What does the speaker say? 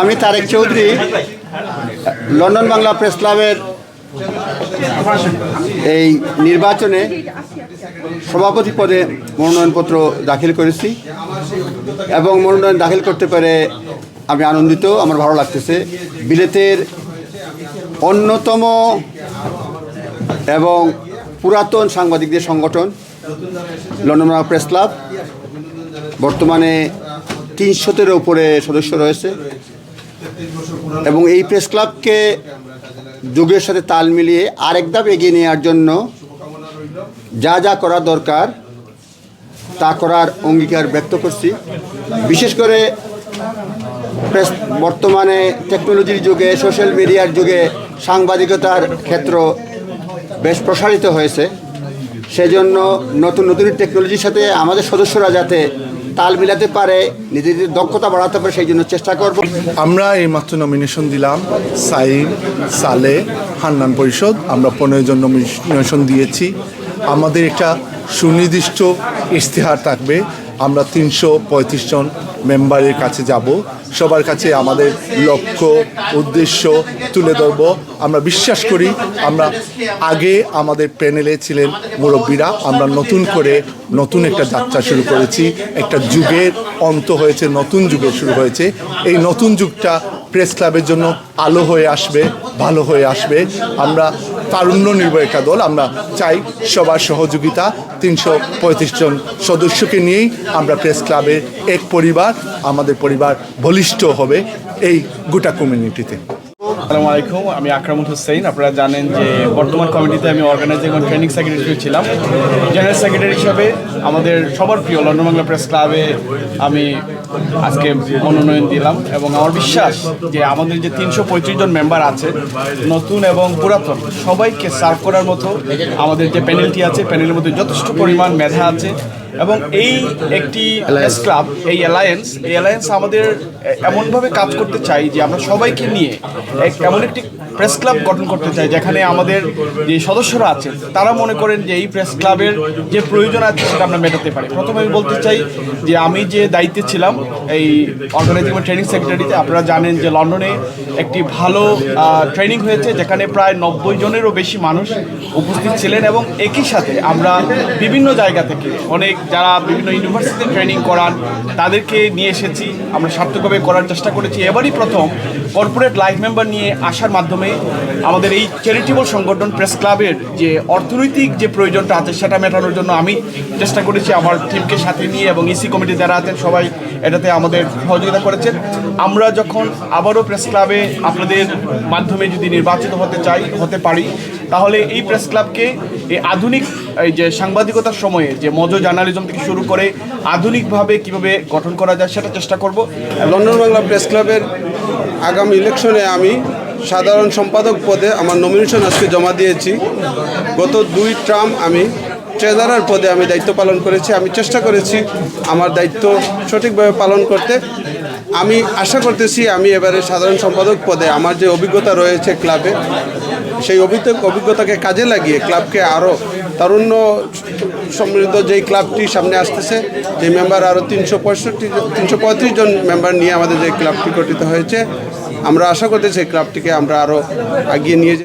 আমি Tarique Chowdhury, London Bangla press ক্লাবের এই নির্বাচনে সভাপতি পদে মনোনয়নপত্র দাখিল করেছি এবং মনোনয়ন দাখিল করতে পেরে আমি আনন্দিত, আমার ভালো লাগতেছে। বিলেতের অন্যতম এবং পুরাতন সাংবাদিকদের সংগঠন লন্ডন বাংলা প্রেস ক্লাব, বর্তমানে তিনশোতের উপরে সদস্য রয়েছে। এবং এই প্রেস ক্লাবকে যুগের সাথে তাল মিলিয়ে আরেক ধাপ এগিয়ে নেওয়ার জন্য যা যা করা দরকার তা করার অঙ্গীকার ব্যক্ত করছি। বিশেষ করে প্রেস বর্তমানে টেকনোলজির যুগে সোশ্যাল মিডিয়ার যুগে সাংবাদিকতার ক্ষেত্র বেশ প্রসারিত হয়েছে। সেজন্য নতুন নতুন টেকনোলজির সাথে আমাদের সদস্যরা যাতে তাল মিলাতে পারে, নিজেদের দক্ষতা বাড়াতে পারে, সেই জন্য চেষ্টা করব। আমরা এই মাত্র নমিনেশন দিলাম সাইম সালে হান্নান পরিষদ। আমরা পনেরো জন নমিনেশন দিয়েছি। আমাদের একটা সুনির্দিষ্ট ইশতেহার থাকবে। আমরা তিনশো পঁয়ত্রিশ জন মেম্বারের কাছে যাব। সবার কাছে আমাদের লক্ষ্য, উদ্দেশ্য তুলে ধরবো। আমরা বিশ্বাস করি, আমরা আগে আমাদের প্যানেলে ছিলেন মুরব্বীরা। আমরা নতুন করে নতুন একটা যাত্রা শুরু করেছি। একটা যুগের অন্ত হয়েছে, নতুন যুগের শুরু হয়েছে। এই নতুন যুগটা প্রেস ক্লাবের জন্য আলো হয়ে আসবে, ভালো হয়ে আসবে। আমরা তারুণ্য একটা দল আমরা চাই সবার সহযোগিতা। তিনশো পঁয়ত্রিশ জন সদস্যকে নিয়েই আমরা প্রেস ক্লাবের এক পরিবার, আমাদের পরিবার বলিষ্ঠ হবে এই গোটা কমিউনিটিতে। আসসালামু আলাইকুম, আমি আকরামুল হোসেন। আপনারা জানেন যে বর্তমান কমিটিতে আমি অর্গানাইজিং এবং ট্রেনিং সেক্রেটারি ছিলাম। জেনারেল সেক্রেটারি হিসাবে আমাদের সবার প্রিয় লন্ডন বাংলা প্রেস ক্লাবে আমি আজকে মনোনয়ন দিলাম এবং আমার বিশ্বাস যে আমাদের যে তিনশো পঁয়ত্রিশ জন মেম্বার আছে, নতুন এবং পুরাতন, সবাইকে সার্ভ করার মতো আমাদের যে প্যানেলটি আছে প্যানেলের মধ্যে যথেষ্ট পরিমাণ মেধা আছে। এবং এই একটি ক্লাব, এই অ্যালায়েন্স এই অ্যালায়েন্স আমাদের এমনভাবে কাজ করতে চাই যে আমরা সবাইকে নিয়ে এক এমন একটি প্রেস ক্লাব গঠন করতে চাই, যেখানে আমাদের যে সদস্যরা আছেন, তারা মনে করেন যে এই প্রেস ক্লাবের যে প্রয়োজন আছে সেটা আমরা মেটাতে পারি। প্রথমে আমি বলতে চাই যে আমি যে দায়িত্বে ছিলাম এই অর্গানাইজিং ট্রেনিং সেক্রেটারিতে আপনারা জানেন যে লন্ডনে একটি ভালো ট্রেনিং হয়েছে, যেখানে প্রায় নব্বই জনেরও বেশি মানুষ উপস্থিত ছিলেন এবং একই সাথে আমরা বিভিন্ন জায়গা থেকে অনেক যারা বিভিন্ন ইউনিভার্সিটিতে ট্রেনিং করান, তাদেরকে নিয়ে এসেছি। আমরা সার্থকভাবে করার চেষ্টা করেছি। এবারই প্রথম কর্পোরেট লাইফ মেম্বার নিয়ে আসার মাধ্যমে আমাদের এই চ্যারিটেবল সংগঠন প্রেস ক্লাবের যে অর্থনৈতিক যে প্রয়োজনটা আছে, সেটা মেটানোর জন্য আমি চেষ্টা করেছি আমার টিমকে সাথে নিয়ে এবং ইসি কমিটি যারা আছেন, সবাই এটাতে আমাদের সহযোগিতা করেছেন। আমরা যখন আবারও প্রেস ক্লাবে আপনাদের মাধ্যমে যদি নির্বাচিত হতে চাই, হতে পারি তাহলে এই প্রেস ক্লাবকে এই আধুনিক, এই যে সাংবাদিকতার সময়ে যে মজো জার্নালিজম থেকে শুরু করে আধুনিকভাবে কীভাবে গঠন করা যায় সেটা চেষ্টা করব। লন্ডন বাংলা প্রেস ক্লাবের আগামী ইলেকশনে আমি সাধারণ সম্পাদক পদে আমার নমিনেশন আজকে জমা দিয়েছি। গত দুই ট্রাম আমি ট্রেজারার পদে আমি দায়িত্ব পালন করেছি। আমি চেষ্টা করেছি আমার দায়িত্ব সঠিকভাবে পালন করতে। আমি আশা করতেছি আমি এবারে সাধারণ সম্পাদক পদে আমার যে অভিজ্ঞতা রয়েছে ক্লাবে সেই অভিজ্ঞ অভিজ্ঞতাকে কাজে লাগিয়ে ক্লাবকে আরও তারুণ্য সমৃদ্ধ যেই ক্লাবটি সামনে আসতেছে, যে মেম্বার আরও তিনশো পঁয়ষট্টি তিনশো পঁয়ত্রিশ জন মেম্বার নিয়ে আমাদের যে ক্লাবটি গঠিত হয়েছে, আমরা আশা করতেছি ক্লাবটিকে আমরা আরও এগিয়ে নিয়ে